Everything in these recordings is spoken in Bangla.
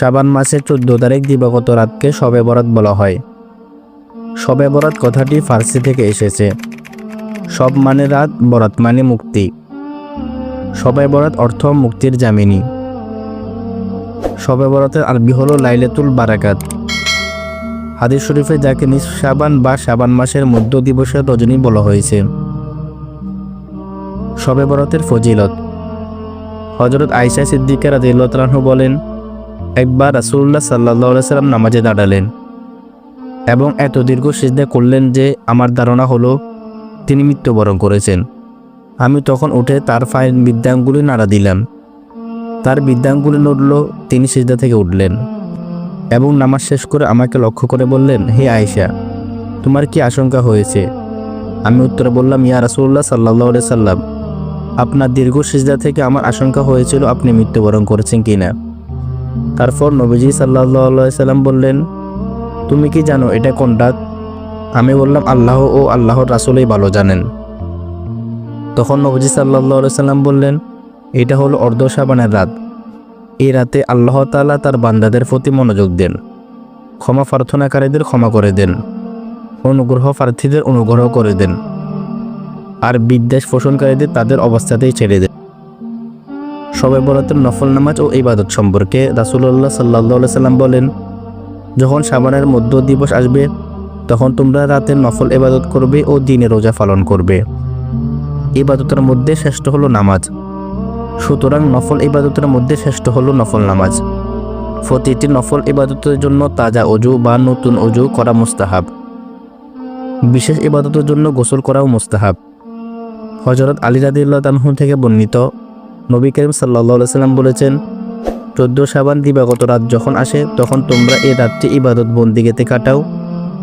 শাবান মাসের চোদ্দ তারিখ দিবাগত রাতকে শবে বরাত বলা হয়। শবে বরাত কথাটি ফার্সি থেকে এসেছে। সব মানে রাত, বরাত মানে মুক্তি। শবে বরাত অর্থ মুক্তির জামিনী শবে বরাতের আরবি হলো লাইলেতুল বারাকাত। হাদিস শরীফে যাকে নিজ শাবান বা শাবান মাসের মধ্য দিবসের রজনী বলা হয়েছে। শবে বরাতের ফজিলত। হজরত আয়সা সিদ্দিকা রাদিল্লাহু বলেন একবার রাসুল্লাহ সাল্লাহ সাল্লাম নামাজে দাঁড়ালেন এবং এত দীর্ঘ সিজদা করলেন যে আমার ধারণা হলো তিনি মৃত্যুবরণ করেছেন। আমি তখন উঠে তার ফাইল বিদ্যাঙ্গুলি নাড়া দিলাম। তার বিদ্যাঙ্গুলি নড়ল, তিনি সিজদা থেকে উঠলেন এবং নামাজ শেষ করে আমাকে লক্ষ্য করে বললেন, হে আয়েশা, তোমার কি আশঙ্কা হয়েছে? আমি উত্তরে বললাম, ইয়া রাসুল্লাহ সাল্লাহ সাল্লাম আপনার দীর্ঘ সিজদা থেকে আমার আশঙ্কা হয়েছিল আপনি মৃত্যুবরণ করেছেন কিনা? তারপর নবীজি সাল্লাহ সাল্লাম বললেন, তুমি কি জানো এটা কোন রাত? আমি বললাম, আল্লাহ ও আল্লাহর রাসুলেই ভালো জানেন। তখন নবীজি সাল্লাহ সাল্লাম বললেন, এটা হলো অর্ধ সাবানের রাত। এই রাতে আল্লাহ তালা তার বান্দাদের প্রতি মনোযোগ দেন। ক্ষমা প্রার্থনাকারীদের ক্ষমা করে দেন। অনুগ্রহ প্রার্থীদের অনুগ্রহ করে দেন। আর বিদ্বেষ পোষণকারীদের তাদের অবস্থাতেই ছেড়ে দেন। সবে বরাতের নফল নামাজ ও ইবাদত সম্পর্কে রাসুল্লাহ সাল্লাহ সাল্লাম বলেন, যখন সাবানের মধ্য দিবস আসবে, তখন তোমরা রাতের নফল ইবাদত করবে ও দিনে রোজা পালন করবে। ইবাদতের মধ্যে শ্রেষ্ঠ হলো নামাজ। সুতরাং নফল ইবাদতের মধ্যে শ্রেষ্ঠ হলো নফল নামাজ। প্রতিটি নফল ইবাদতের জন্য তাজা অজু বা নতুন অজু করা মুস্তাহাব। বিশেষ ইবাদতের জন্য গোসল করাও মুস্তাহাব। হজরত আলী রাদিল্লাহ থেকে বর্ণিত নবী করিম সাল্লা সাল্লাম বলেছেন, চোদ্দ সাবান দিবাগত রাত যখন আসে, তখন তোমরা এই রাতটি ইবাদত বন্দিগেতে কাটাও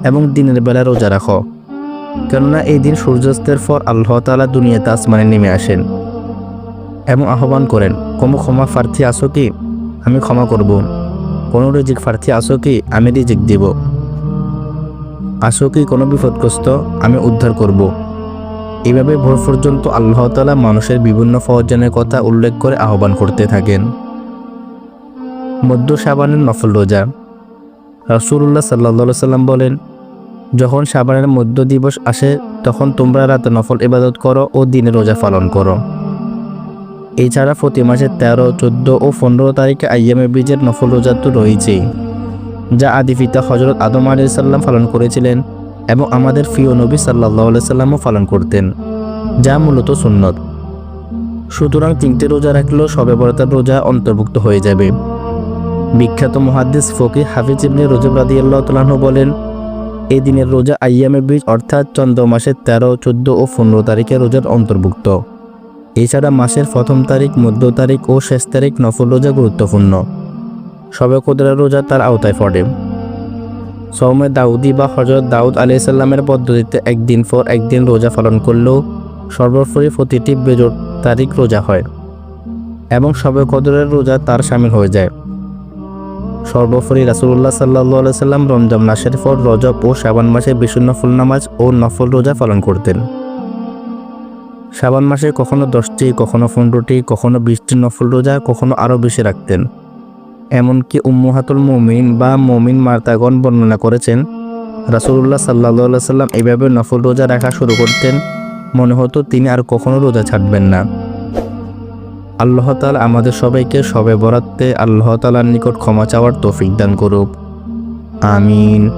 এবং দিনের বেলা রোজা রাখো। কেননা এই দিন সূর্যাস্তের পর আল্লাহ তালা দুনিয়াতে আসমানে নেমে আসেন এবং আহ্বান করেন কোনো ক্ষমা প্রার্থী আসো কি? আমি ক্ষমা করব। কোনো রিজিক প্রার্থী আসো কি? আমি রিজিক দিব। আসো কি কোনো বিপদগ্রস্ত? আমি উদ্ধার করব। এইভাবে ভোর পর্যন্ত আল্লাহ তালা মানুষের বিভিন্ন ফওয়াজানের কথা উল্লেখ করে আহ্বান করতে থাকেন। মধ্য সাবানের নফল রোজা। রাসুল্লাহ সাল্লা সাল্লাম বলেন, যখন সাবানের মধ্য দিবস আসে, তখন তোমরা রাতে নফল ইবাদত করো ও দিনে রোজা পালন করো। এছাড়া প্রতি মাসের তেরো, চোদ্দ ও পনেরো তারিখে আইয়ামে বীজের নফল রোজা তো রয়েছেই। যা আদি পিতা হজরত আদম আলি সাল্লাম পালন করেছিলেন। এবং আমাদের ফিও নবী সাল্লাহ সাল্লামও পালন করতেন, যা মূলত সুন্নত। সুতরাং তিনটে রোজা রাখলেও সবে বরতার রোজা অন্তর্ভুক্ত হয়ে যাবে। বিখ্যাত মহাদ্দিস ফকি হাফিজ ইবনে রজব রাদিয়াল্লাহু তাআলা বলেন এই দিনের রোজা আইয়ামে বীজ অর্থাৎ চন্দ্র মাসের তেরো, চোদ্দ ও পনেরো তারিখে রোজার অন্তর্ভুক্ত। এছাড়া মাসের প্রথম তারিখ, মধ্য তারিখ ও শেষ তারিখ নফল রোজা গুরুত্বপূর্ণ। সবে কোদরা রোজা তার আওতায় পড়ে। সৌমে দাউদি বা হজরত দাউদ আলি সাল্লামের পদ্ধতিতে একদিন পর একদিন রোজা পালন করলেও সর্বোপরি প্রতিটি বেজোর তারিখ রোজা হয় এবং সবে কদরের রোজা তার সামিল হয়ে যায়। সর্বোপরি রাসুল্লাহ সাল্লাহ সাল্লাম রমজান মাসের পর রজব ও শ্রাবণ মাসে বিশু নফল নামাজ ও নফল রোজা পালন করতেন। শ্রাবণ মাসে কখনো দশটি, কখনো পনেরোটি, কখনো বিশটি নফল রোজা কখনো আরও বেশি রাখতেন। এমনকি উম্মুহাতুল মমিন বা মমিন মার্তাগণ বর্ণনা করেছেন। রাসুল্লাহ সাল্লা সাল্লাম এভাবে নফল রোজা রাখা শুরু করতেন। মনে হতো তিনি আর কখনো রোজা ছাড়বেন না। আল্লাহ তালা আমাদের সবাইকে সবে বরাত্তে আল্লাহ তালার নিকট ক্ষমা চাওয়ার তৌফিক দান করুক। আমিন।